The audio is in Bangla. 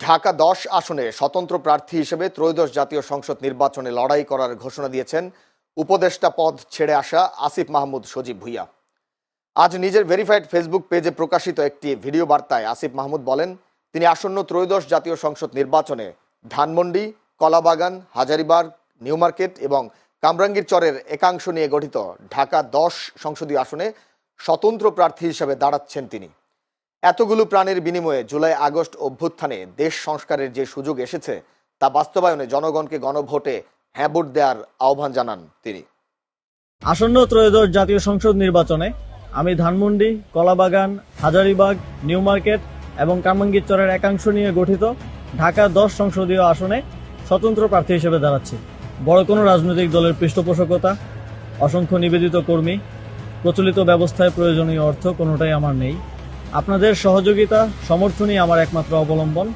ঢাকা দশ আসনে স্বতন্ত্র প্রার্থী হিসেবে ত্রয়োদশ জাতীয় সংসদ নির্বাচনে লড়াই করার ঘোষণা দিয়েছেন উপদেষ্টা পদ ছেড়ে আসা আসিফ মাহমুদ সজীব ভুইয়া। আজ নিজের ভেরিফাইড ফেসবুক পেজে প্রকাশিত একটি ভিডিও বার্তায় আসিফ মাহমুদ বলেন, তিনি আসন্ন ত্রয়োদশ জাতীয় সংসদ নির্বাচনে ধানমন্ডি, কলাবাগান, হাজারিবাগ, নিউ মার্কেট এবং কামরাঙ্গীর চরের একাংশ নিয়ে গঠিত ঢাকা দশ সংসদীয় আসনে স্বতন্ত্র প্রার্থী হিসেবে দাঁড়াচ্ছেন তিনি। এতগুলো প্রাণের বিনিময়ে জুলাই আগস্ট অভ্যুত্থানে দেশ সংস্কারের যে সুযোগ এসেছে, তা বাস্তবায়নে জনগণকে গণভোটে হ্যাঁ ভোট দেওয়ার আহ্বান জানান তিনি। আসন্ন ত্রয়োদশ জাতীয় সংসদ নির্বাচনে আমি ধানমন্ডি, কলাবাগান, হাজারিবাগ, নিউ মার্কেট এবং কামাঙ্গীরচরের একাংশ নিয়ে গঠিত ঢাকা দশ সংসদীয় আসনে স্বতন্ত্র প্রার্থী হিসেবে দাঁড়াচ্ছি। বড় কোনো রাজনৈতিক দলের পৃষ্ঠপোষকতা, অসংখ্য নিবেদিত কর্মী, প্রচলিত ব্যবস্থায় প্রয়োজনীয় অর্থ কোনোটাই আমার নেই। আপনাদের সহযোগিতা সমর্থনই আমার একমাত্র অবলম্বন।